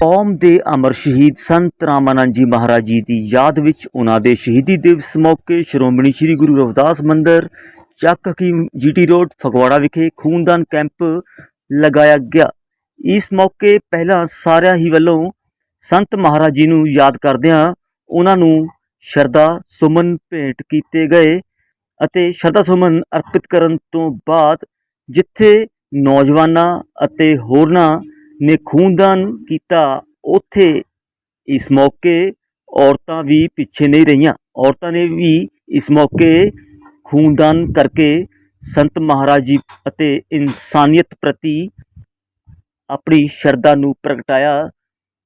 ਕੌਮ ਦੇ ਅਮਰ ਸ਼ਹੀਦ ਸੰਤ ਰਾਮਾਨੰਦ ਜੀ ਮਹਾਰਾਜ ਜੀ ਦੀ ਯਾਦ ਵਿੱਚ ਉਹਨਾਂ ਦੇ ਸ਼ਹੀਦੀ ਦਿਵਸ ਮੌਕੇ ਸ਼੍ਰੋਮਣੀ ਸ੍ਰੀ ਗੁਰੂ ਰਵਿਦਾਸ ਮੰਦਿਰ, ਚੱਕ ਹਕੀਮ ਜੀਟੀ ਰੋਡ, ਫਗਵਾੜਾ ਵਿਖੇ ਖੂਨਦਾਨ ਕੈਂਪ ਲਗਾਇਆ ਗਿਆ। ਇਸ ਮੌਕੇ ਪਹਿਲਾਂ ਸਾਰਿਆਂ ਹੀ ਵੱਲੋਂ ਸੰਤ ਮਹਾਰਾਜ ਜੀ ਨੂੰ ਯਾਦ ਕਰਦਿਆਂ ਉਹਨਾਂ ਨੂੰ ਸ਼ਰਧਾ ਸੁਮਨ ਭੇਂਟ ਕੀਤੇ ਗਏ ਅਤੇ ਸ਼ਰਧਾ ਸੁਮਨ ਅਰਪਿਤ ਕਰਨ ਤੋਂ ਬਾਅਦ ਜਿੱਥੇ ਨੌਜਵਾਨਾਂ ਅਤੇ ਹੋਰਨਾਂ ਨੇ ਖੂਨਦਾਨ ਕੀਤਾ, ਉੱਥੇ ਇਸ ਮੌਕੇ ਔਰਤਾਂ ਵੀ ਪਿੱਛੇ ਨਹੀਂ ਰਹੀਆਂ। ਔਰਤਾਂ ਨੇ ਵੀ ਇਸ ਮੌਕੇ ਖੂਨਦਾਨ ਕਰਕੇ ਸੰਤ ਮਹਾਰਾਜ ਜੀ ਅਤੇ ਇਨਸਾਨੀਅਤ ਪ੍ਰਤੀ ਆਪਣੀ ਸ਼ਰਧਾ ਨੂੰ ਪ੍ਰਗਟਾਇਆ।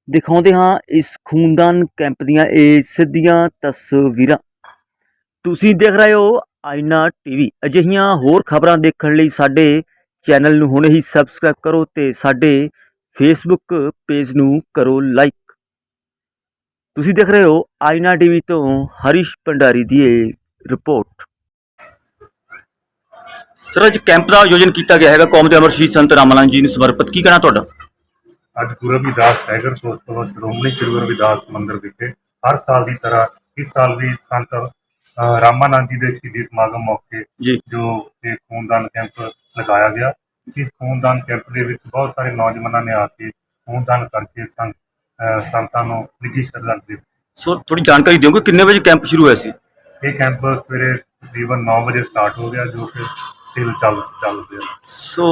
ਦਿਖਾਉਂਦੇ ਹਾਂ ਇਸ ਖੂਨਦਾਨ ਕੈਂਪ ਦੀਆਂ ਇਹ ਸਿੱਧੀਆਂ ਤਸਵੀਰਾਂ। ਤੁਸੀਂ ਦੇਖ ਰਹੇ ਹੋ ਆਇਨਾ ਟੀਵੀ। ਅਜਿਹੀਆਂ ਹੋਰ ਖਬਰਾਂ ਦੇਖਣ ਲਈ ਸਾਡੇ ਚੈਨਲ ਨੂੰ ਹੁਣੇ ਹੀ ਸਬਸਕ੍ਰਾਈਬ ਕਰੋ ਤੇ ਸਾਡੇ ਫੇਸਬੁੱਕ ਪੇਜ ਨੂੰ ਕਰੋ ਲਾਈਕ ਤੁਸੀਂ ਦੇਖ ਰਹੇ ਹੋ ਆਇਨਾ ਟੀਵੀ ਤੋਂ ਹਰੀਸ਼ ਭੰਡਾਰੀ ਦੀ ਇਹ ਰਿਪੋਰਟ। ਸਰ ਅੱਜ ਕੈਂਪ ਦਾ ਆਯੋਜਨ ਕੀਤਾ ਗਿਆ ਹੈਗਾ ਕੌਮ ਦੇ ਅਮਰ ਸ਼ਹੀਦ ਸੰਤ ਰਾਮਾਨੰਦ ਜੀ ਨੂੰ ਸਮਰਪਿਤ। ਕੀ ਕਹਿਣਾ ਤੁਹਾਡਾ? ਅੱਜ ਗੁਰੂ ਰਵਿਦਾਸ ਟੈਗਰ ਦੋਸਤੋ ਸ਼੍ਰੋਮਣੀ ਸ੍ਰੀ ਗੁਰੂ ਰਵਿਦਾਸ ਮੰਦਿਰ ਵਿਖੇ ਹਰ ਸਾਲ ਦੀ ਤਰ੍ਹਾਂ ਇਸ ਸਾਲ ਵੀ ਸੰਤ ਰਾਮਾਨੰਦ ਜੀ ਦੇ ਸ਼ਹੀਦੀ ਸਮਾਗਮ ਮੌਕੇ ਜੀ। ਜੋ ਇਹ ਖੂਨਦਾਨ ਕੈਂਪ ਲਗਾਇਆ ਗਿਆ। ਇਸ ਖੂਨਦਾਨ ਕੈਂਪ ਦੇ ਵਿੱਚ ਬਹੁਤ ਸਾਰੇ ਨੌਜਵਾਨਾਂ ਨੇ ਆ ਕੇ ਖੂਨਦਾਨ ਕਰਕੇ ਸੰਤ ਨੂੰ ਨਿੱਘੀ ਸ਼ਰਧਾਂਜਲੀ ਦਿੱਤੀ। ਸੋ ਥੋੜੀ ਜਾਣਕਾਰੀ ਦਿਓਗੇ ਕਿੰਨੇ ਵਜੇ ਕੈਂਪ ਸ਼ੁਰੂ ਹੋਇਆ ਸੀ? ਇਹ ਕੈਂਪ ਸਵੇਰੇ ਤਕਰੀਬਨ 9 ਵਜੇ ਸਟਾਰਟ ਹੋ ਗਿਆ ਜੋ ਕਿ ਸਟਿਲ ਚੱਲ ਚੱਲ ਰਿਹਾ ਸੋ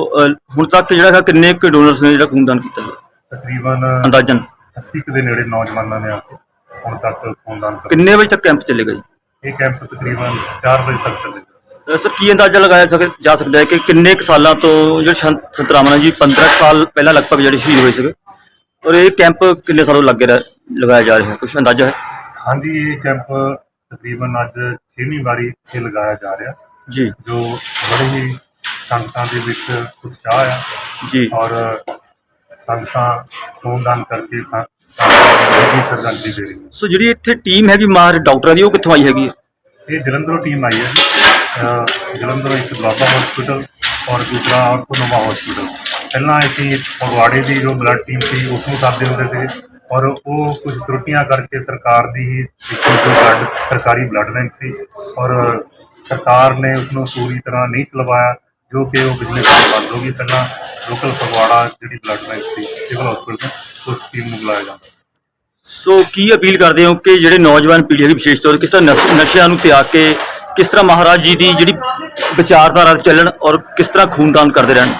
ਹੁਣ ਤੱਕ ਜਿਹੜਾ ਹੈ ਕਿੰਨੇ ਕੁ ਡੋਨਰਸ ਨੇ ਜਿਹੜਾ ਖੂਨਦਾਨ ਕੀਤਾ ਹੈ ਤਕਰੀਬਨ ਅੰਦਾਜ਼ਨ। 80 ਕੁ ਦੇ ਨੇੜੇ ਨੌਜਵਾਨਾਂ ਨੇ ਆ ਕੇ ਹੁਣ ਤੱਕ ਖੂਨਦਾਨ ਕਿੰਨੇ ਵਜੇ ਤੱਕ ਕੈਂਪ ਚੱਲੇਗਾ ਜੀ? ਇਹ ਕੈਂਪ ਤਕਰੀਬਨ 4 ਵਜੇ ਤੱਕ ਚੱਲੇਗਾ। ਸਰ ਕੀ ਅੰਦਾਜ਼ਾ ਲਗਾਇਆ ਸਕ- ਜਾ ਸਕਦਾ ਹੈ ਕਿ ਕਿੰਨੇ ਕੁ ਸਾਲਾਂ ਤੋਂ ਜਿਹੜੇ ਸੰਤ ਜੀ 15 ਕੁ ਸਾਲ ਪਹਿਲਾਂ ਲਗਭਗ ਜਿਹੜੇ ਸ਼ਹੀਦ ਹੋਏ ਸੀਗੇ? ਔਰ ਇਹ ਕੈਂਪ ਕਿੰਨੇ ਸਾਲੋਂ ਲੱਗੇ ਰਹਿ ਲਗਾਇਆ ਜਾ ਰਿਹਾ? ਕੁਝ ਅੰਦਾਜ਼ਾ ਹੈ? ਹਾਂਜੀ ਇਹ ਕੈਂਪ ਤਕਰੀਬਨ ਅੱਜ 6ਵੀਂ ਵਾਰੀ ਇੱਥੇ ਲਗਾਇਆ ਜਾ ਰਿਹਾ। ਜੀ। ਜੋ ਬੜੇ ਹੀ ਸੰਗਤਾਂ ਦੇ ਵਿੱਚ ਉਤਸ਼ਾਹ ਆ। ਜੀ। ਔਰ ਸੰਗਤਾਂ ਖੂਨਦਾਨ ਕਰਕੇ ਸੰ- ਸੰਗਤਾਂ ਨੂੰ ਸ਼ਰਧਾਂਜਲੀ ਦੇ ਸੋ ਜਿਹੜੀ ਇੱਥੇ ਟੀਮ ਹੈਗੀ ਮਾਹਰ ਡਾਕਟਰਾਂ ਦੀ ਉਹ ਕਿੱਥੋਂ ਆਈ ਹੈਗੀ? ਹੈ? ਇਹ ਜਲੰਧਰੋਂ ਟੀਮ ਆਈ ਹੈ ਅਹ ਜਲੰਧਰ ਇੱਕ ਦੁਆਬਾ ਹਸਪੀਟਲ ਔਰ ਦੂਸਰਾ ਔਰਥੋਨੋਵਾ ਹਸਪੀਟਲ ਪਹਿਲਾਂ ਇੱਥੇ ਫਗਵਾੜੇ ਦੀ ਜੋ ਬਲੱਡ ਟੀਮ ਸੀ ਉਸ ਨੂੰ ਕਰਦੇ ਹੁੰਦੇ ਸੀ ਔਰ ਉਹ ਕੁਝ ਤਰੁੱਟੀਆਂ ਕਰਕੇ ਸਰਕਾਰ ਦੀ ਹੀ ਇੱਕ ਜੋ ਬਲੱਡ ਸਰਕਾਰੀ ਬਲੱਡ ਬੈਂਕ ਸੀ। ਔਰ ਸਰਕਾਰ ਨੇ ਉਸ ਨੂੰ ਪੂਰੀ ਤਰ੍ਹਾਂ ਨਹੀਂ ਚਲਵਾਇਆ, ਜੋ ਕਿ ਉਹ ਬਿਜਲੀ ਸਾਲ ਬੰਦ ਹੋ ਗਈ। ਪਹਿਲਾਂ ਲੋਕਲ ਫਗਵਾੜਾ ਜਿਹੜੀ ਬਲੱਡ ਬੈਂਕ ਸੀ ਸਿਵਲ ਹਸਪੀਟਲ ਤੋਂ ਉਸ ਟੀਮ ਨੂੰ ਬੁਲਾਇਆ ਜਾਂਦਾ। ਸੋ ਕੀ ਅਪੀਲ ਕਰਦੇ ਹੋ ਕਿ ਜਿਹੜੇ ਨੌਜਵਾਨ ਪੀੜ੍ਹੀ ਹੈਗੀ ਵਿਸ਼ੇਸ਼ ਤੌਰ ਤੇ ਕਿਸ ਤਰ੍ਹਾਂ ਨਸ਼- ਨਸ਼ਿਆਂ ਨੂੰ ਤਿਆਗ ਕੇ ਕਿਸ ਤਰ੍ਹਾਂ ਮਹਾਰਾਜ ਜੀ ਦੀ ਜਿਹੜੀ ਵਿਚਾਰਧਾਰਾ ਚੱਲਣ ਔਰ ਕਿਸ ਤਰ੍ਹਾਂ ਖੂਨਦਾਨ ਕਰਦੇ ਰਹਿਣ?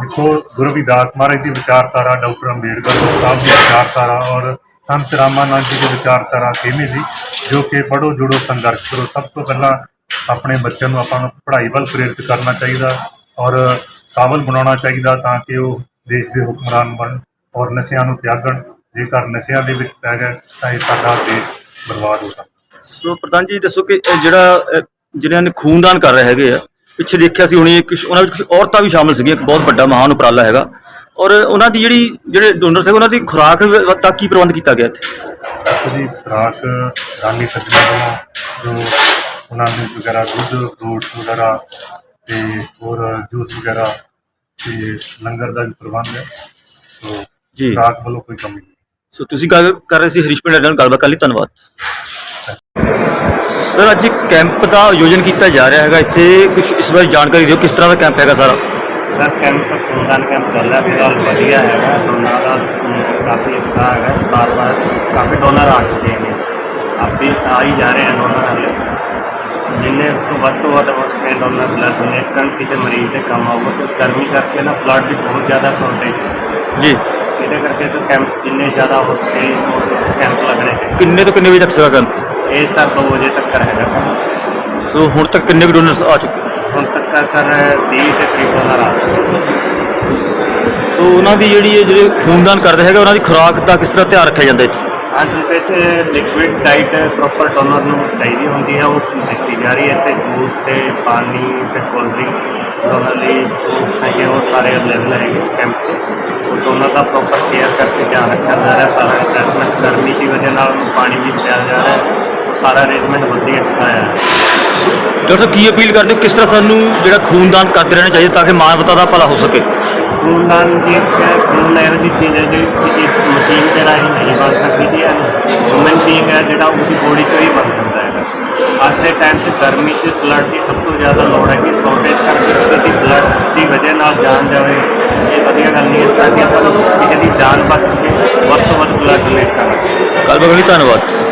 ਦੇਖੋ, ਗੁਰੂ ਰਵਿਦਾਸ ਮਹਾਰਾਜ ਦੀ ਵਿਚਾਰਧਾਰਾ, ਡਾਕਟਰ ਅੰਬੇਡਕਰ ਸਾਹਿਬ ਦੀ ਵਿਚਾਰਧਾਰਾ ਔਰ ਸੰਤ ਰਾਮਾਨੰਦ ਜੀ ਦੀ ਵਿਚਾਰਧਾਰਾ ਕਿਵੇਂ ਸੀ ਜੋ ਕਿ ਪੜੋ ਜੁੜੋ, ਸੰਘਰਸ਼ ਕਰੋ, ਸਭ ਤੋਂ ਪਹਿਲਾਂ ਆਪਣੇ ਬੱਚਿਆਂ ਨੂੰ ਆਪਾਂ ਨੂੰ ਪੜ੍ਹਾਈ ਵੱਲ ਪ੍ਰੇਰਿਤ ਕਰਨਾ ਚਾਹੀਦਾ ਔਰ ਕਾਬਲ ਬਣਾਉਣਾ ਚਾਹੀਦਾ ਤਾਂ ਕਿ ਉਹ ਦੇਸ਼ ਦੇ ਹੁਕਮਰਾਨ ਬਣਨ ਔਰ ਨਸ਼ਿਆਂ ਨੂੰ ਤਿਆਗਣ, ਜੇਕਰ ਨਸ਼ਿਆਂ ਦੇ ਵਿੱਚ ਪੈ ਗਏ ਤਾਂ ਇਹ ਸਾਡਾ ਦੇਸ਼ ਬਰਬਾਦ ਹੋ ਸਕਦਾ। ਸੋ ਪ੍ਰਧਾਨ ਜੀ ਦੱਸੋ ਕਿ ਇਹ ਜਿਹੜਾ ਅਹ, ਜਿਹਨਾਂ ਨੇ ਖੂਨਦਾਨ ਕਰ ਰਹੇ ਹੈਗੇ ਆ ਪਿੱਛੇ ਦੇਖਿਆ ਸੀ ਹੁਣੇ ਕੁਝ ਉਹਨਾਂ ਵਿੱਚ ਕੁਝ ਔਰਤਾਂ ਵੀ ਸ਼ਾਮਲ ਸੀਗੀਆਂ ਇੱਕ ਬਹੁਤ ਵੱਡਾ ਮਹਾਨ ਉਪਰਾਲਾ ਹੈਗਾ। ਔਰ ਉਹਨਾਂ ਦੀ ਜਿਹੜੀ ਜਿਹੜੇ ਡੋਨਰ ਸੀ ਉਹਨਾਂ ਦੀ ਖੁਰਾਕ ਵ- ਕੀ ਪ੍ਰਬੰਧ ਕੀਤਾ ਗਿਆ ਇੱਥੇ? ਉਹਦੀ ਖੁਰਾਕ ਦਾਨੀ ਸੱਜਣਾ ਵੱਲੋਂ ਜੋ ਉਹਨਾਂ ਨੂੰ ਵਗੈਰਾ ਦੁੱਧ ਫਰੂਟਸ ਵਗੈਰਾ ਤੇ ਹੋਰ ਜੂਸ ਵਗੈਰਾ ਤੇ ਲੰਗਰ ਦਾ ਵੀ ਪ੍ਰਬੰਧ ਹੈ। ਸੋ ਜੀ। ਖੁਰਾਕ ਵੱਲੋਂ ਕੋਈ ਕਮੀ ਨਹੀਂ। ਸੋ ਤੁਸੀਂ ਗੱਲ ਕਰ ਰਹੇ ਸੀ ਹਰੀਸ਼ ਪਿੰਡ ਨਾਲ ਗੱਲਬਾਤ ਕਰ ਲਈ ਧੰਨਵਾਦ। ਸਰ ਅੱਜ ਕੈਂਪ ਦਾ ਆਯੋਜਨ ਕੀਤਾ ਜਾ ਰਿਹਾ ਹੈਗਾ। ਇੱਥੇ ਕੁਝ ਇਸ ਬਾਰੇ ਜਾਣਕਾਰੀ ਦਿਓ ਕਿਸ ਤਰ੍ਹਾਂ ਦਾ ਕੈਂਪ ਹੈਗਾ ਸਾਰਾ? ਸਰ ਕੈਂਪ ਖੂਨਦਾਨ ਕੈਂਪ ਚੱਲ ਰਿਹਾ ਫਿਲਹਾਲ ਵਧੀਆ ਹੈਗਾ। ਡੋਨਰ ਦਾ ਕਾਫੀ ਅੱਛਾ ਹੈਗਾ। ਬਾਰ ਬਾਰ ਕਾਫੀ ਡੋਨਰ ਆ ਚੁੱਕੇ ਨੇ। ਆਪ ਵੀ ਆ ਹੀ ਜਾ ਰਹੇ ਹਨ ਡੋਨਰ ਹਲੇ। ਜਿੰਨੇ ਤੋਂ ਵੱਧ ਤੋਂ ਵੱਧ ਹੋ ਸਕੇ ਡੋਨਰ ਬਲੱਡ ਡੋਨੇਟ ਕਰਨ ਕਿਸੇ ਮਰੀਜ਼ ਦੇ ਕੰਮ ਆਊਗਾ ਤੇ ਗਰਮੀ ਕਰਕੇ ਨਾ ਬਲੱਡ ਦੀ ਬਹੁਤ ਜ਼ਿਆਦਾ ਸ਼ਾਰਟੇਜ ਹੈ। ਜੀ। ਇਹਦੇ ਕਰਕੇ ਤਾਂ ਕੈਂਪ ਜਿੰਨੇ ਜ਼ਿਆਦਾ ਹੋ ਸਕੇ 'ਚ ਕੈਂਪ ਲੱਗਣੇ ਚਾਹੀਦੇ। ਕਿੰਨੇ ਤੋਂ ਕਿੰਨੇ ਵਜੇ ਤੱਕ ਕੈਂਪ ਇਹ ਸਰ 2 ਵਜੇ ਤੱਕ ਹੈਗਾ। ਕੰਮ। ਸੋ ਹੁਣ ਤੱਕ ਕਿੰਨੇ ਡੋਨਰਸ ਆ ਚੁੱਕੇ? ਹੁਣ ਤੱਕ ਸਰ 20 ਦੇ ਕਰੀਬ ਡੋਨਰ ਆ ਚੁੱਕੇ ਸੋ ਉਹਨਾਂ ਦੀ ਜਿਹੜੀ ਇਹ ਜਿਹੜੇ ਖੂਨਦਾਨ ਕਰਦੇ ਹੈਗੇ ਉਹਨਾਂ ਦੀ ਖੁਰਾਕ ਦਾ ਕਿਸ ਤਰ੍ਹਾਂ ਧਿਆਨ ਰੱਖਿਆ ਜਾਂਦਾ ਇੱਥੇ? ਅੱਜ ਵਿੱਚ ਲਿਕਵਿਡ ਡਾਈਟ ਪ੍ਰੋਪਰ ਡੋਨਰ ਨੂੰ ਚਾਹੀਦੀ ਹੁੰਦੀ ਹੈ ਉਹ ਦਿੱਤੀ ਜਾ ਰਹੀ ਹੈ ਤੇ ਜੂਸ ਤੇ ਪਾਣੀ ਤੇ ਕੋਲਡ ਡਰਿੰਕ ਡੋਨਰ ਲਈ ਫਰੂਟਸ ਹੈਗੇ ਉਹ ਸਾਰੇ ਅਵੇਲੇਬਲ ਹੈਗੇ ਕੈਂਪ ਤੇ। ਡੋਨਰ ਦਾ ਪ੍ਰੋਪਰ ਕੇਅਰ ਕਰਕੇ ਧਿਆਨ ਰੱਖਿਆ ਜਾ ਰਿਹਾ ਸਾਰਾ ਰਿਫਰੈਸ਼ਮੈਂਟ ਗਰਮੀ ਦੀ ਵਜ੍ਹਾ ਨਾਲ ਪਾਣੀ ਵੀ ਪਿਆ ਜਾ ਰਿਹਾ। ਸਾਰਾ ਅਰੇਂਜਮੈਂਟ ਵਧੀਆ ਕੀਤਾ ਹੈ ਡਾਕਟਰ ਸਾਹਿਬ ਕੀ ਅਪੀਲ ਕਰਦੇ ਹੋ? ਕਿਸ ਤਰ੍ਹਾਂ ਸਾਨੂੰ ਜਿਹੜਾ ਖੂਨਦਾਨ ਕਰਦੇ ਰਹਿਣਾ ਚਾਹੀਦਾ ਤਾਂ ਕਿ ਮਾਨਵਤਾ ਦਾ ਭਲਾ ਹੋ ਸਕੇ? ਖੂਨਦਾਨ ਜੀ ਇੱਕ ਖੂਨ ਇਹੋ ਜਿਹੀ ਚੀਜ਼ ਹੈ ਜਿਹੜੀ ਕਿਸੇ ਮਸ਼ੀਨ ਦੇ ਰਾਹੀਂ ਨਹੀਂ ਬਣ ਸਕਦੀ ਜੀ। ਹਿਊਮਨ ਬੀਇੰਗ ਹੈ ਜਿਹੜਾ ਉਹਦੀ ਬੋਡੀ ਚੋਂ ਹੀ ਬਣ ਸਕਦਾ ਹੈ। ਅੱਜ ਦੇ ਟਾਈਮ 'ਚ ਗਰਮੀ 'ਚ ਬਲੱਡ ਦੀ ਸਭ ਤੋਂ ਜ਼ਿਆਦਾ ਲੋੜ ਹੈ ਕਿ ਸ਼ੋਰਟੇਜ ਕਰਕੇ ਕਿਸੇ ਦੀ ਬਲੱਡ ਦੀ ਵਜ੍ਹਾ ਨਾਲ ਜਾਨ ਜਾਵੇ। ਇਹ ਵਧੀਆ ਗੱਲ ਨਹੀਂ ਹੈ ਇਸ ਕਰਕੇ ਆਪਾਂ ਨੂੰ ਕਿਸੇ ਦੀ ਜਾਨ ਬਚ ਸਕੇ। ਵੱਧ ਤੋਂ ਵੱਧ ਬਲੱਡ ਡੋਨੇਟ ਕਰਨਾ ਚਾਹੀਦਾ। ਗੱਲਬਾਤ ਲਈ ਧੰਨਵਾਦ।